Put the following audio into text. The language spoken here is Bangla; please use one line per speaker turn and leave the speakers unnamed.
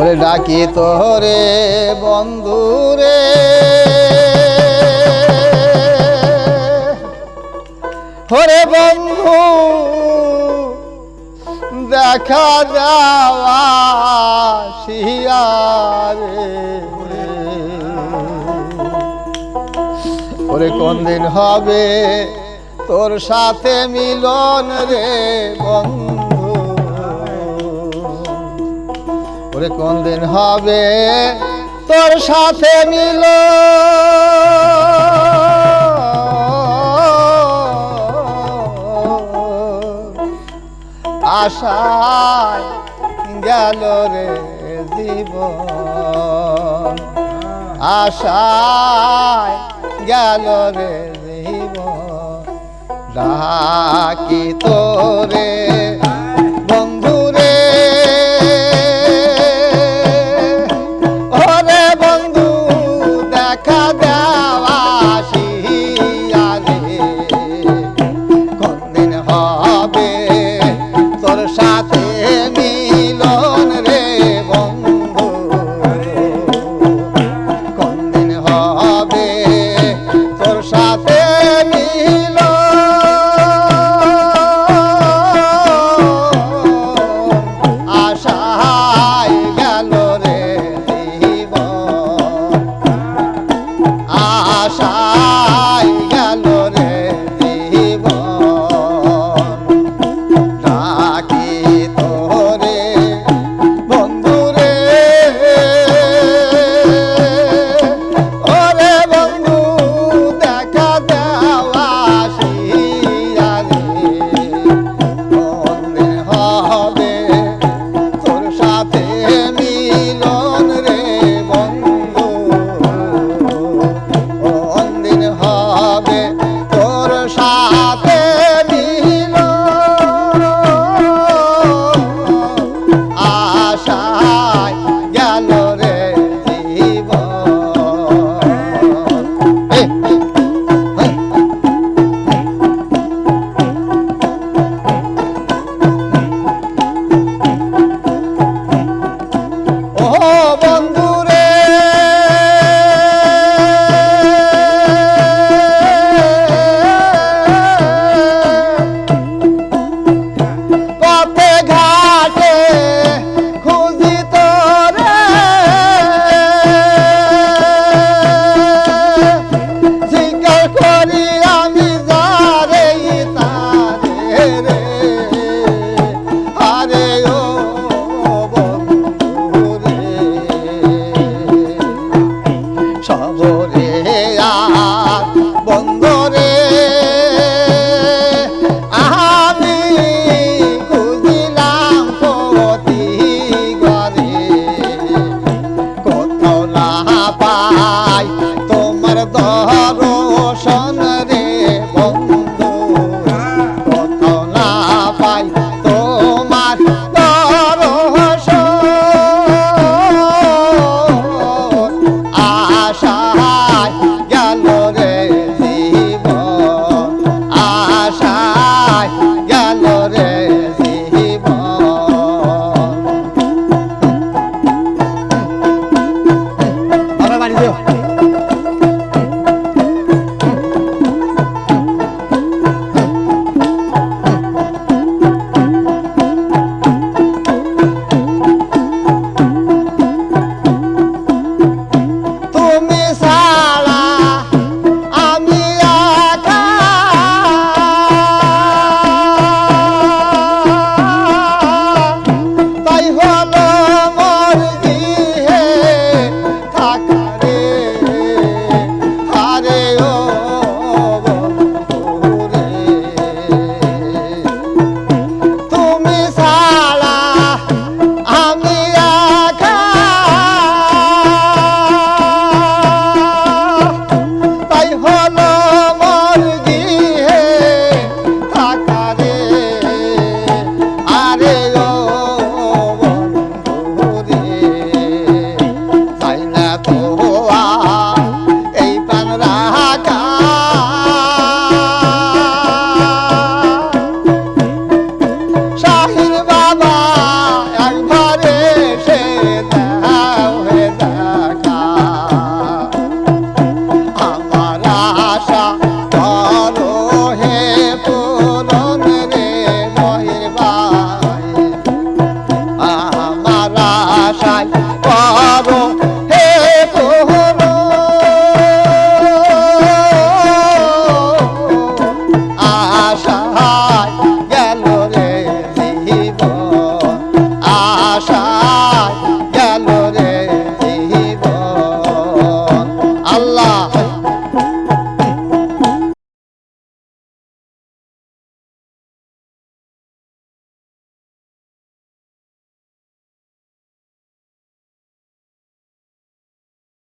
ওরে ডাকি তোরে বন্ধু রে ওরে বন্ধু, দেখা যাওয়া শিয়ারে। ওরে কোন দিন হবে তোর সাথে মিলন রে বন্ধু? ওরে কোন দিন হবে? তোর সাথে মিল আশায় গেল রে জীবন। আশায় গেল রে জীবন। ডাকি তোরে মিলন